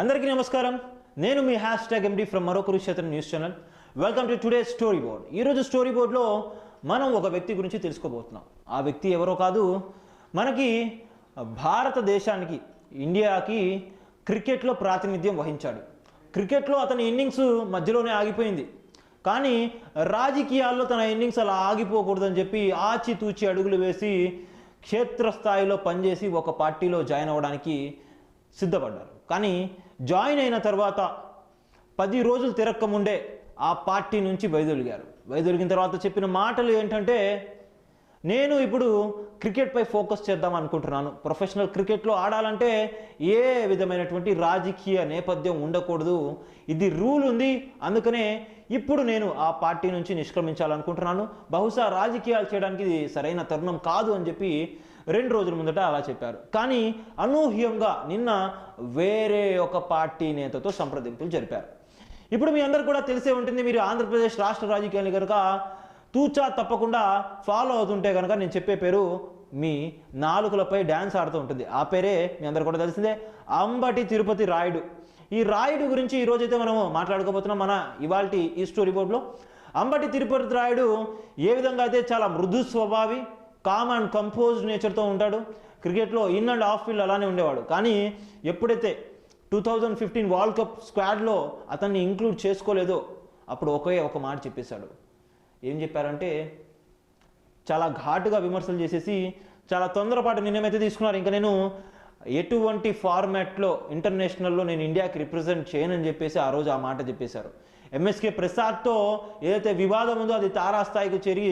అందరికీ నమస్కారం. నేను మీ హ్యాష్ ట్యాగ్ ఎండి ఫ్రమ్ మరో Kurukshetram news channel. Welcome to today story board. ఈరోజు స్టోరీ బోర్డ్లో మనం ఒక వ్యక్తి గురించి తెలుసుకోబోతున్నాం. ఆ వ్యక్తి ఎవరో కాదు మనకి భారతదేశానికి ఇండియాకి క్రికెట్లో ప్రాతినిధ్యం వహించాడు. క్రికెట్లో అతని ఇన్నింగ్స్ మధ్యలోనే ఆగిపోయింది. కానీ రాజకీయాల్లో తన ఇన్నింగ్స్ అలా ఆగిపోకూడదని చెప్పి ఆచితూచి అడుగులు వేసి క్షేత్రస్థాయిలో పనిచేసి ఒక పార్టీలో జాయిన్ అవ్వడానికి సిద్ధపడ్డారు. కానీ జాయిన్ అయిన తర్వాత పది రోజులు తిరక్కముండే ఆ పార్టీ నుంచి వైదొలిగారు. వైదొలిగిన తర్వాత చెప్పిన మాటలు ఏంటంటే నేను ఇప్పుడు క్రికెట్పై ఫోకస్ చేద్దాం అనుకుంటున్నాను. ప్రొఫెషనల్ క్రికెట్లో ఆడాలంటే ఏ విధమైనటువంటి రాజకీయ నేపథ్యం ఉండకూడదు. ఇది రూల్ ఉంది. అందుకనే ఇప్పుడు నేను ఆ పార్టీ నుంచి నిష్క్రమించాలనుకుంటున్నాను. బహుశా రాజకీయాలు చేయడానికి ఇది సరైన తరుణం కాదు అని చెప్పి రెండు రోజుల ముందట అలా చెప్పారు. కానీ అనూహ్యంగా నిన్న వేరే ఒక పార్టీ నేతతో సంప్రదింపులు జరిపారు. ఇప్పుడు మీ అందరు కూడా తెలిసే ఉంటుంది మీరు ఆంధ్రప్రదేశ్ రాష్ట్ర రాజకీయాలు కనుక తూచా తప్పకుండా ఫాలో అవుతుంటే కనుక నేను చెప్పే పేరు మీ నాలుకలపై డ్యాన్స్ ఆడుతూ ఉంటుంది. ఆ పేరే మీ అందరు కూడా తెలిసిందే. అంబటి తిరుపతి రాయుడు. ఈ రాయుడు గురించి ఈరోజైతే మనము మాట్లాడుకోబోతున్నాం మన ఇవాళ ఈ స్టోరీ బోర్డులో. అంబటి తిరుపతి రాయుడు ఏ విధంగా అయితే చాలా మృదు స్వభావి కామ్ అండ్ కంపోజ్డ్ నేచర్తో ఉంటాడు. క్రికెట్లో ఇన్ అండ్ ఆఫ్ ఫీల్డ్ అలానే ఉండేవాడు. కానీ ఎప్పుడైతే two thousand fifteen world cup స్క్వాడ్లో అతన్ని ఇంక్లూడ్ చేసుకోలేదో అప్పుడు ఒకే ఒక మాట చెప్పేశాడు. ఏం చెప్పారంటే చాలా ఘాటుగా విమర్శలు చేసేసి చాలా తొందరపాటు నిర్ణయమైతే తీసుకున్నారు. ఇంకా నేను ఎటువంటి ఫార్మాట్లో ఇంటర్నేషనల్లో నేను ఇండియాకి రిప్రజెంట్ చేయనని చెప్పేసి ఆ రోజు ఆ మాట చెప్పేశారు. ఎంఎస్కే ప్రసాద్తో ఏదైతే వివాదం ఉందో అది తారాస్థాయికి చేరి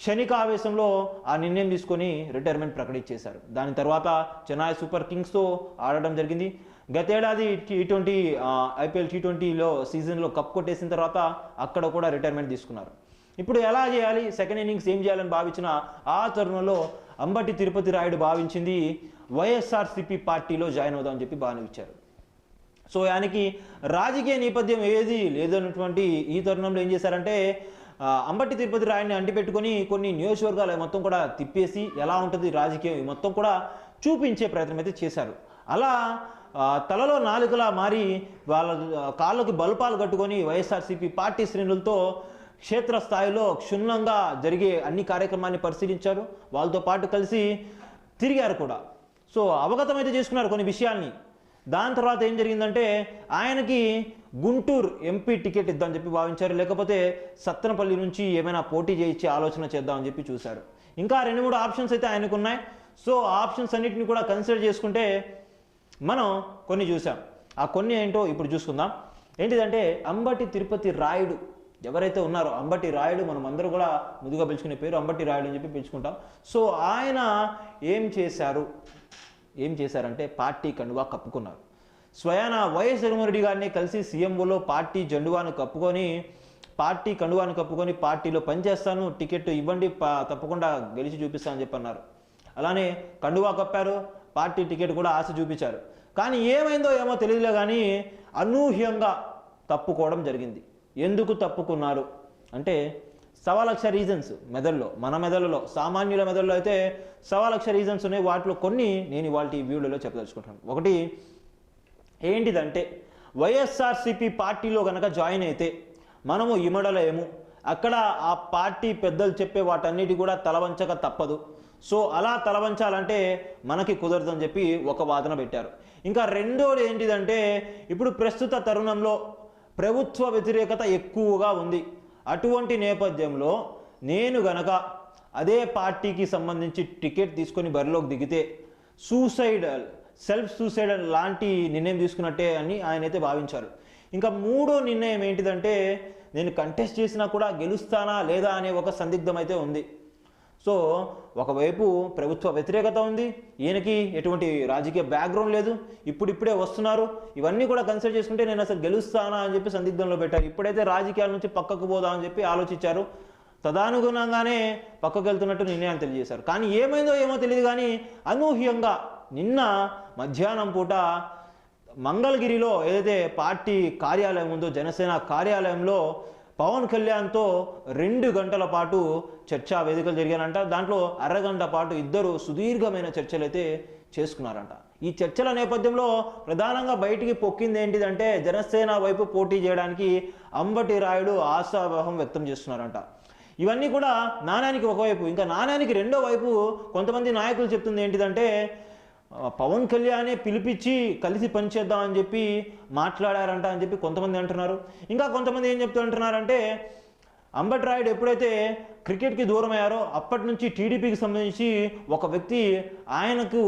క్షణిక ఆవేశంలో ఆ నిర్ణయం తీసుకొని రిటైర్మెంట్ ప్రకటించేశారు. దాని తర్వాత చెన్నై సూపర్ కింగ్స్తో ఆడడం జరిగింది. గతేడాది టీ ట్వంటీ ఐపీఎల్ టీ ట్వంటీలో సీజన్లో కప్ కొట్టేసిన తర్వాత అక్కడ కూడా రిటైర్మెంట్ తీసుకున్నారు. ఇప్పుడు ఎలా చేయాలి? సెకండ్ ఇన్నింగ్స్ ఏం చేయాలని భావించిన ఆ తరుణంలో అంబటి తిరుపతి రాయుడు భావించింది వైఎస్ఆర్సిపి పార్టీలో జాయిన్ అవుదామని చెప్పి భావించారు సో ఆయనకి రాజకీయ నేపథ్యం ఏది లేదన్నటువంటి ఈ తరుణంలో ఏం చేశారంటే అంబట్టి అంబటి తిరుపతి రాయని అంటిపెట్టుకొని కొన్ని నియోజకవర్గాలు మొత్తం కూడా తిప్పేసి ఎలా ఉంటుంది రాజకీయం మొత్తం కూడా చూపించే ప్రయత్నం అయితే చేశారు. అలా తలలో నాలుకలా మారి వాళ్ళ కాళ్ళకి బల్పాలు కట్టుకొని వైఎస్ఆర్సీపీ పార్టీ శ్రేణులతో క్షేత్రస్థాయిలో క్షుణ్ణంగా జరిగే అన్ని కార్యక్రమాన్ని పరిశీలించారు. వాళ్ళతో పాటు కలిసి తిరిగారు కూడా. సో అవగతం అయితే చేసుకున్నారు కొన్ని విషయాల్ని. దాని తర్వాత ఏం జరిగిందంటే ఆయనకి గుంటూరు ఎంపీ టికెట్ ఇద్దామని చెప్పి భావించారు. లేకపోతే సత్తనపల్లి నుంచి ఏమైనా పోటీ చేయించి ఆలోచన చేద్దామని చెప్పి చూశారు. ఇంకా రెండు మూడు ఆప్షన్స్ అయితే ఆయనకు ఉన్నాయి. సో ఆప్షన్స్ అన్నిటిని కూడా కన్సిడర్ చేసుకుంటే మనం కొన్ని చూసాం ఆ కొన్ని ఏంటో ఇప్పుడు చూసుకుందాం. ఏంటిదంటే అంబటి తిరుపతి రాయుడు ఎవరైతే ఉన్నారో అంబటి రాయుడు మనం అందరూ కూడా ముదుగా పిలుచుకునే పేరు అంబటి రాయుడు అని చెప్పి పిలుచుకుంటాం. సో ఆయన ఏం చేశారు? ఏం చేశారంటే పార్టీ కండువా కప్పుకున్నారు. స్వయాన వైఎస్ జగన్మోహన్ గారిని కలిసి సీఎంఓలో పార్టీ జెండువాను కప్పుకొని పార్టీ కండువాను కప్పుకొని పార్టీలో పనిచేస్తాను టికెట్ ఇవ్వండి తప్పకుండా గెలిచి చూపిస్తానని చెప్పన్నారు. అలానే కండువా కప్పారు పార్టీ టికెట్ కూడా ఆశ చూపించారు. కానీ ఏమైందో ఏమో తెలియదులే కానీ అనూహ్యంగా తప్పుకోవడం జరిగింది. ఎందుకు తప్పుకున్నారు? అంటే సవా లక్ష రీజన్స్ మెదడులో మన మెదడులో సామాన్యుల మెదడులో అయితే సవా లక్ష రీజన్స్ ఉన్నాయి. వాటిలో కొన్ని నేను ఇవాళ ఈ వీడియోలో చెప్పదలుచుకుంటాను ఒకటి ఏంటిదంటే వైఎస్ఆర్సిపి పార్టీలో కనుక జాయిన్ అయితే మనము ఇమడలేము. అక్కడ ఆ పార్టీ పెద్దలు చెప్పే వాటన్నిటి కూడా తలవంచక తప్పదు. సో అలా తలవంచాలంటే మనకి కుదరదని చెప్పి ఒక వాదన పెట్టారు. ఇంకా రెండోది ఏంటిదంటే ఇప్పుడు ప్రస్తుత తరుణంలో ప్రభుత్వ వ్యతిరేకత ఎక్కువగా ఉంది. అటువంటి నేపథ్యంలో నేను గనక అదే పార్టీకి సంబంధించి టికెట్ తీసుకొని బరిలోకి దిగితే సూసైడ్ సెల్ఫ్ సూసైడ్ లాంటి నిర్ణయం తీసుకున్నట్టే అని ఆయన అయితే భావించారు. ఇంకా మూడో నిర్ణయం ఏంటిదంటే నేను కంటెస్ట్ చేసినా కూడా గెలుస్తానా లేదా అనే ఒక సందిగ్ధం అయితే ఉంది. సో ఒకవైపు ప్రభుత్వ వ్యతిరేకత ఉంది ఈయనకి ఎటువంటి రాజకీయ బ్యాక్గ్రౌండ్ లేదు ఇప్పుడిప్పుడే వస్తున్నారు. ఇవన్నీ కూడా కన్సిడర్ చేసుకుంటే నేను అసలు గెలుస్తానా అని చెప్పి సందిగ్ధంలో పెట్టారు. ఇప్పుడైతే రాజకీయాల నుంచి పక్కకు పోదా అని చెప్పి ఆలోచించారు. తదానుగుణంగానే పక్కకు వెళ్తున్నట్టు నిర్ణయాన్ని తెలియజేశారు. కానీ ఏమైందో ఏమో తెలియదు కానీ అనూహ్యంగా నిన్న మధ్యాహ్నం పూట మంగళగిరిలో ఏదైతే పార్టీ కార్యాలయం ఉందో జనసేన కార్యాలయంలో పవన్ కళ్యాణ్తో రెండు గంటల పాటు చర్చా వేదికలు జరిగానంట దాంట్లో అరగంట పాటు ఇద్దరు సుదీర్ఘమైన చర్చలు అయితే చేసుకున్నారంట. ఈ చర్చల నేపథ్యంలో ప్రధానంగా బయటికి పొక్కింది ఏంటిదంటే జనసేన వైపు పోటీ చేయడానికి అంబటి రాయుడు ఆశాభావం వ్యక్తం చేస్తున్నారంట. ఇవన్నీ కూడా నాణ్యానికి ఒకవైపు ఇంకా నాణ్యానికి రెండో వైపు కొంతమంది నాయకులు చెప్తుంది ఏంటిదంటే పవన్ కళ్యాణే పిలిపించి కలిసి పనిచేద్దాం అని చెప్పి మాట్లాడారంట అని చెప్పి కొంతమంది అంటున్నారు. ఇంకా కొంతమంది ఏం చెప్తూ అంటున్నారంటే అంబట్ రాయుడు ఎప్పుడైతే క్రికెట్కి దూరం అయ్యారో అప్పటి నుంచి టీడీపీకి సంబంధించి ఒక వ్యక్తి ఆయనకు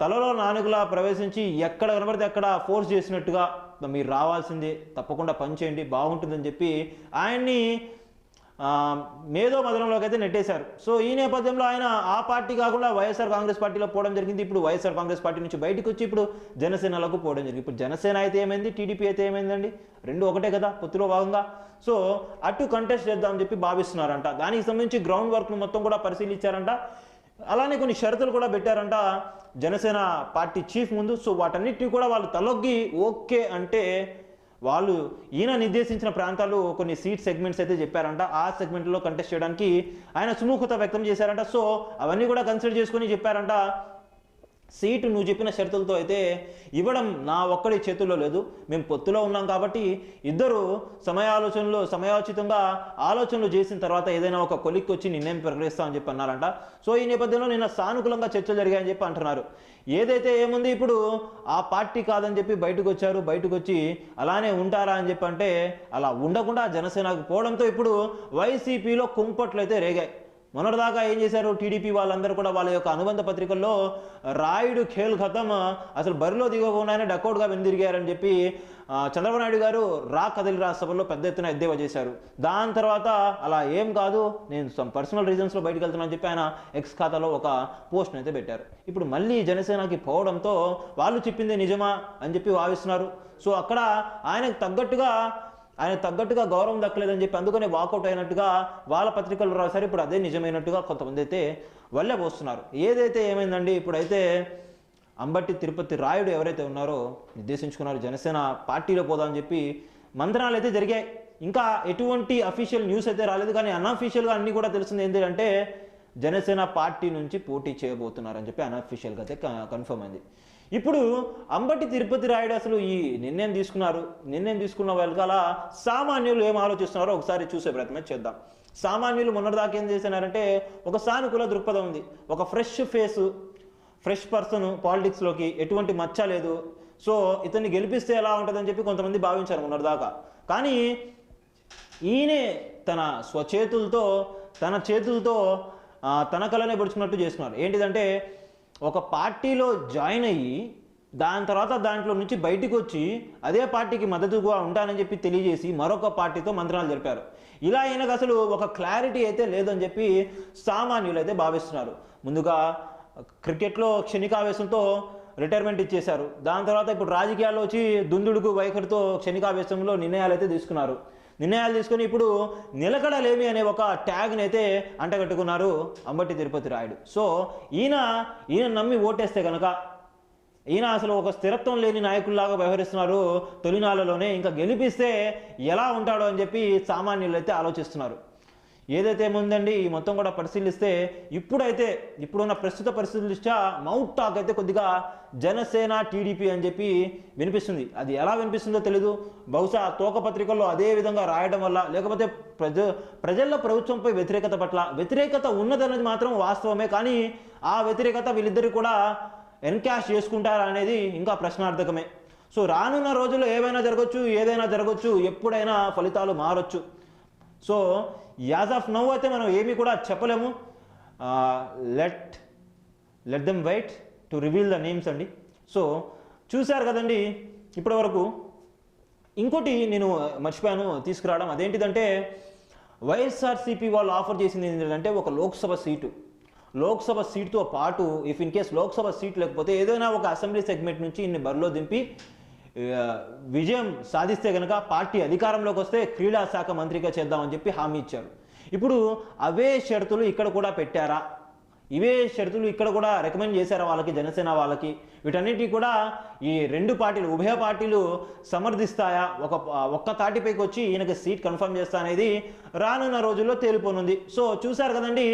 తలలో నానుగులా ప్రవేశించి ఎక్కడ కనబడితే అక్కడ ఫోర్స్ చేసినట్టుగా మీరు రావాల్సిందే తప్పకుండా పనిచేయండి బాగుంటుందని చెప్పి ఆయన్ని మేధో మదనంలోకి అయితే నెట్టేశారు. సో ఈ నేపథ్యంలో ఆయన ఆ పార్టీ కాకుండా వైఎస్ఆర్ కాంగ్రెస్ పార్టీలో పోవడం జరిగింది. ఇప్పుడు వైఎస్ఆర్ కాంగ్రెస్ పార్టీ నుంచి బయటకు వచ్చి ఇప్పుడు జనసేనలకు పోవడం జరిగింది. ఇప్పుడు జనసేన అయితే ఏమైంది? టీడీపీ అయితే ఏమైందండి? రెండు ఒకటే కదా పొత్తులో భాగంగా. సో అటు కంటెస్ట్ చేద్దామని చెప్పి భావిస్తున్నారంట. దానికి సంబంధించి గ్రౌండ్ వర్క్ను మొత్తం కూడా పరిశీలించారంట. అలానే కొన్ని షరతులు కూడా పెట్టారంట జనసేన పార్టీ చీఫ్ ముందు. సో వాటన్నిటిని కూడా వాళ్ళు తలొగ్గి ఓకే అంటే వాళ్ళు ఈయన నిర్దేశించిన ప్రాంతాలు కొన్ని సీట్ సెగ్మెంట్స్ అయితే చెప్పారంట. ఆ సెగ్మెంట్లో కంటెస్ట్ చేయడానికి ఆయన సుముఖత వ్యక్తం చేశారంట. సో అవన్నీ కూడా కన్సిడర్ చేసుకొని చెప్పారంట. సీటు నువ్వు చెప్పిన షరతులతో అయితే ఇవ్వడం నా ఒక్కడి చేతుల్లో లేదు. మేము పొత్తులో ఉన్నాం కాబట్టి ఇద్దరు సమయాలోచనలు సమయోచితంగా ఆలోచనలు చేసిన తర్వాత ఏదైనా ఒక కొలిక్కి వచ్చి నిర్ణయం ప్రకటిస్తామని చెప్పి అన్నారంట. సో ఈ నేపథ్యంలో నిన్న సానుకూలంగా చర్చలు జరిగాయని చెప్పి అంటున్నారు. ఏదైతే ఏముంది ఇప్పుడు ఆ పార్టీ కాదని చెప్పి బయటకు వచ్చారు బయటకు వచ్చి అలానే ఉంటారా అని చెప్పి అంటే అలా ఉండకుండా జనసేనకు పోవడంతో ఇప్పుడు వైసీపీలో కుంపట్లు అయితే రేగాయి. మొన్నటిదాకా ఏం చేశారు? టీడీపీ వాళ్ళందరూ కూడా వాళ్ళ యొక్క అనుబంధ పత్రికల్లో రాయుడు ఖేల్ ఖతం అసలు బరిలో దిగకుండానే డకౌట్గా వెనుదిరిగారని చెప్పి చంద్రబాబు నాయుడు గారు రా కదిలి సభలో పెద్ద ఎత్తున ఎద్దేవా చేశారు. దాని తర్వాత అలా ఏం కాదు నేను సమ్ పర్సనల్ రీజన్స్లో బయటకు వెళ్తున్నాను చెప్పి ఆయన ఎక్స్ ఖాతాలో ఒక పోస్ట్ అయితే పెట్టారు. ఇప్పుడు మళ్ళీ జనసేనకి పోవడంతో వాళ్ళు చెప్పింది నిజమా అని చెప్పి భావిస్తున్నారు. సో అక్కడ ఆయనకు తగ్గట్టుగా ఆయన తగ్గట్టుగా గౌరవం దక్కలేదని చెప్పి అందుకనే వాకౌట్ అయినట్టుగా వాళ్ళ పత్రికలు రాశారు ఇప్పుడు అదే నిజమైనట్టుగా కొంతమంది అయితే వల్లబోస్తున్నారు ఏదైతే ఏమైందండి? ఇప్పుడైతే అంబట్టి తిరుపతి రాయుడు ఎవరైతే ఉన్నారో నిర్దేశించుకున్నారు జనసేన పార్టీలో పోదామని చెప్పి మంత్రాలు అయితే జరిగాయి. ఇంకా ఎటువంటి అఫీషియల్ న్యూస్ అయితే రాలేదు. కానీ అన్అఫీషియల్గా అన్నీ కూడా తెలిసింది ఏంటంటే జనసేన పార్టీ నుంచి పోటీ చేయబోతున్నారని చెప్పి అన్అఫీషియల్గా అయితే కన్ఫర్మ్ అయింది. ఇప్పుడు అంబటి తిరుపతి రాయుడు అసలు ఈ నిర్ణయం తీసుకున్నారు నిర్ణయం తీసుకున్న వెనకాల సామాన్యులు ఏం ఆలోచిస్తున్నారో ఒకసారి చూసే ప్రయత్నం చేద్దాం. సామాన్యులు మొన్నటిదాకా ఏం చేసినారంటే ఒక సానుకూల దృక్పథం ఉంది. ఒక ఫ్రెష్ ఫేసు ఫ్రెష్ పర్సన్ పాలిటిక్స్లోకి ఎటువంటి మచ్చ లేదు. సో ఇతన్ని గెలిపిస్తే ఎలా ఉంటుందని చెప్పి కొంతమంది భావించారు మొన్నటిదాకా. కానీ ఈయనే తన స్వచేతులతో తన చేతులతో తన కళనే పొడుచుకున్నట్టు చేస్తున్నారు. ఏంటిదంటే ఒక పార్టీలో జాయిన్ అయ్యి దాని తర్వాత దాంట్లో నుంచి బయటికి వచ్చి అదే పార్టీకి మద్దతుగా ఉంటానని చెప్పి తెలియజేసి మరొక పార్టీతో మంత్రాలు జరిపారు. ఇలా ఈయనకు అసలు ఒక క్లారిటీ అయితే లేదని చెప్పి సామాన్యులు అయితే భావిస్తున్నారు. ముందుగా క్రికెట్లో క్షణికావేశంతో రిటైర్మెంట్ ఇచ్చేశారు. దాని తర్వాత ఇప్పుడు రాజకీయాల్లో వచ్చి దుందుడుకు వైఖరితో క్షణికావేశంలో నిర్ణయాలు అయితే తీసుకున్నారు. నిర్ణయాలు తీసుకొని ఇప్పుడు నిలకడలేమి అనే ఒక ట్యాగ్ని అయితే అంటగట్టుకున్నారు అంబటి తిరుపతి రాయుడు. సో ఈయన ఈయన నమ్మి ఓటేస్తే కనుక ఈయన అసలు ఒక స్థిరత్వం లేని నాయకుల్లాగా వ్యవహరిస్తున్నారు తొలినాళ్ళలోనే ఇంకా గెలిపిస్తే ఎలా ఉంటాడో అని చెప్పి సామాన్యులు అయితే ఆలోచిస్తున్నారు. ఏదైతే ఏముందండి ఈ మొత్తం కూడా పరిశీలిస్తే ఇప్పుడైతే ఇప్పుడున్న ప్రస్తుత పరిస్థితుల దృష్ట్యా మౌట్ టాక్ అయితే కొద్దిగా జనసేన టీడీపీ అని చెప్పి వినిపిస్తుంది. అది ఎలా వినిపిస్తుందో తెలీదు. బహుశా తోకపత్రికల్లో అదే విధంగా రాయడం వల్ల లేకపోతే ప్రజ ప్రజల్లో ప్రభుత్వంపై వ్యతిరేకత పట్ల వ్యతిరేకత ఉన్నదన్నది మాత్రం వాస్తవమే కానీ ఆ వ్యతిరేకత వీళ్ళిద్దరు కూడా ఎన్కాష్ చేసుకుంటారా అనేది ఇంకా ప్రశ్నార్థకమే. సో రానున్న రోజుల్లో ఏవైనా జరగచ్చు ఏదైనా జరగచ్చు ఎప్పుడైనా ఫలితాలు మారొచ్చు. సో యాజ్ ఆఫ్ నవ్ అయితే మనం ఏమీ కూడా చెప్పలేము. Let let them wait to reveal the names అండి. సో చూశారు కదండి ఇప్పటి వరకు ఇంకోటి నేను మర్చిపోయాను తీసుకురావడం. అదేంటిదంటే వైఎస్ఆర్సీపీ వాళ్ళు ఆఫర్ చేసింది ఏంటంటే ఒక లోక్సభ సీటు. లోక్సభ సీటుతో పాటు if in case Lok Sabha seat లేకపోతే ఏదైనా ఒక అసెంబ్లీ సెగ్మెంట్ నుంచి ఇన్ని బరిలో దింపి విజయం సాధిస్తే కనుక పార్టీ అధికారంలోకి వస్తే క్రీడా శాఖ మంత్రిగా చేద్దామని చెప్పి హామీ ఇచ్చారు. ఇప్పుడు అవే షరతులు ఇక్కడ కూడా పెట్టారా? ఇవే షరతులు ఇక్కడ కూడా రికమెండ్ చేశారా వాళ్ళకి జనసేన వాళ్ళకి. వీటన్నిటి కూడా ఈ రెండు పార్టీలు ఉభయ పార్టీలు సమర్థిస్తాయా? ఒక ఒక్క తాటిపైకి వచ్చి ఈయనకి సీట్ కన్ఫర్మ్ చేస్తా అనేది రానున్న రోజుల్లో తేలిపోనుంది. సో చూశారు కదండి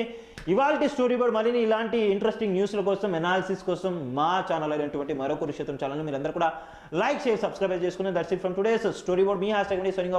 ఇవాళ స్టోరీ బోర్డ్ మరిన్ని ఇలాంటి ఇంట్రెస్టింగ్ న్యూస్ల కోసం ఎనాలిసిస్ కోసం మా ఛానల్ అయినటువంటి మరో కురుక్షేత్రం ఛానల్ మీరందరూ కూడా లైక్ చేసి సబ్స్క్రైబ్ చేసుకుని that's it from today's story board me hashtag from